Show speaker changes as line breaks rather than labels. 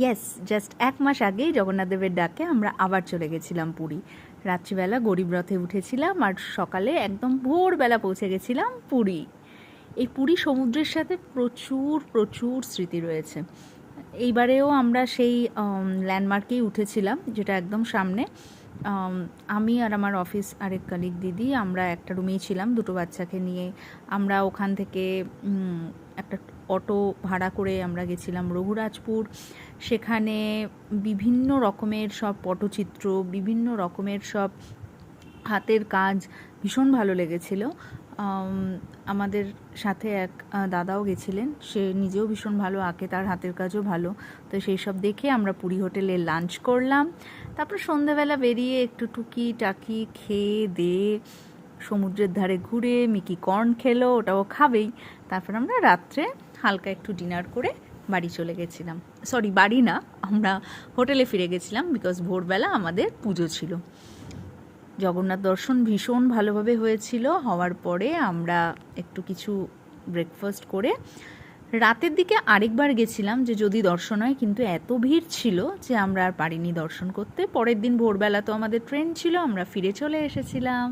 Yes just এক মাস আগেই জগন্নাথ দেবের ডাকে আমরা আবার চলে গেছিলাম পুরী। রাত্রিবেলা গরিব রথে উঠেছিলাম আর সকালে একদম ভোরবেলা পৌঁছে গেছিলাম পুরী। এই পুরী সমুদ্রের সাথে প্রচুর প্রচুর স্মৃতি রয়েছে। এইবারেও আমরা সেই ল্যান্ডমার্কেই উঠেছিলাম, যেটা একদম সামনে। আমি আর আমার অফিস আরেক কালিক দিদি, আমরা একটা রুমেই ছিলাম, দুটো বাচ্চাকে নিয়ে। আমরা ওখান থেকে অটো ভাড়া করে আমরা গেছিলাম রঘুরাজপুর। সেখানে বিভিন্ন রকমের সব পটচিত্র, বিভিন্ন রকমের সব হাতের কাজ ভীষণ ভালো লেগেছিল। আমাদের সাথে এক দাদাও গেছিলেন। সে নিজেও ভীষণ ভালো, আঁকে তার হাতের কাজও ভালো। তো সেই সব দেখে আমরা পুরী হোটেলে লাঞ্চ করলাম। তারপর সন্ধ্যাবেলা বেরিয়ে একটু টুকি টাকি খেয়ে দিয়ে সমুদ্রের ধারে ঘুরে মিকি কর্ন খেলো, ওটাও খাবেই। তারপর আমরা রাত্রে হালকা একটু ডিনার করে বাড়ি চলে গেছিলাম। সরি বাড়ি না, আমরা হোটেলে ফিরে গেছিলাম বিকজ ভোরবেলা আমাদের পুজো ছিল। জগন্নাথ দর্শন ভীষণ ভালোভাবে হয়েছিল। হওয়ার পরে আমরা একটু কিছু ব্রেকফাস্ট করে রাতের দিকে আরেকবার গেছিলাম যে যদি দর্শন হয় কিন্তু এত ভিড় ছিল যে আমরা আর পারিনি দর্শন করতে। পরের দিন ভোরবেলা তো আমাদের ট্রেন ছিল, আমরা ফিরে চলে এসেছিলাম।